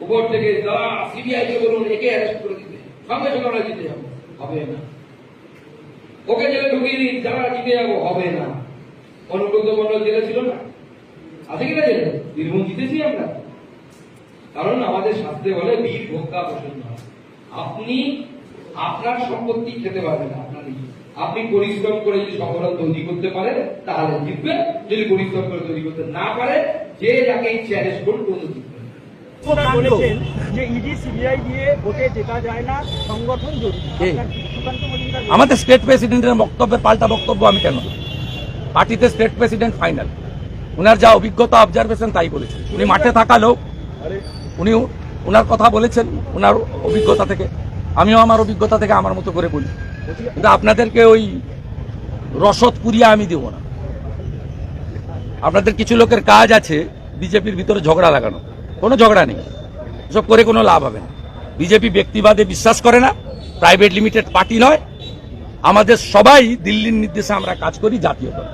উপর থেকে যা সিবিআই কে বলুন, একে অ্যারেস্ট করে দিতে সঙ্গে সঙ্গে আমরা জিতে যাব। হবে না। ওকে জেলে ঢুকিয়ে দিন, যারা জিতে যাব, হবে না। অনুব্রত মন্ডল জেলে ছিল না। আছে কিনা জেলে? বীরভূম জিতেছি আমরা। কারণ আমাদের শাস্ত্রে বলে, বীর ভোক্তা প্রসন্ন হয়। আপনি আপনার সম্পত্তি খেতে পারবেন আপনার আপনি পরিশ্রম করে যদি সংগঠন তৈরি করতে পারেন তাহলে জিতবেন। যদি পরিশ্রম করে তৈরি করতে না পারে, যে যাকে ইচ্ছে অ্যারেস্ট করুন, কোনো জিতবেন না। বলেছেন যে ইডি সিবিআই দিয়ে ভোটে জেতা যায় না সংগঠন জরুরি। কে? আপনার সুকান্ত মজুমদার আমাদের স্টেট প্রেসিডেন্টের বক্তব্যের পাল্টা বক্তব্য আমি কেন? পার্টিতে স্টেট প্রেসিডেন্ট ফাইনাল উনার যা অভিজ্ঞতা অবজারভেশন তাই বলেছেন। উনি মাঠে থাকা লোক। উনি ওনার কথা বলেছেন ওনার অভিজ্ঞতা থেকে। আমিও আমার অভিজ্ঞতা থেকে আমার মতো করে বলি। কিন্তু আপনাদেরকে ওই রসদ পুরিয়া আমি দেব না। আপনাদের কিছু লোকের কাজ আছে বিজেপির ভিতরে ঝগড়া লাগানো। কোনো ঝগড়া নেই। এসব করে কোনো লাভ হবে না। বিজেপি ব্যক্তিবাদে বিশ্বাস করে না। প্রাইভেট লিমিটেড পার্টি নয়। আমাদের সবাই দিল্লির নির্দেশে আমরা কাজ করি জাতীয় দল।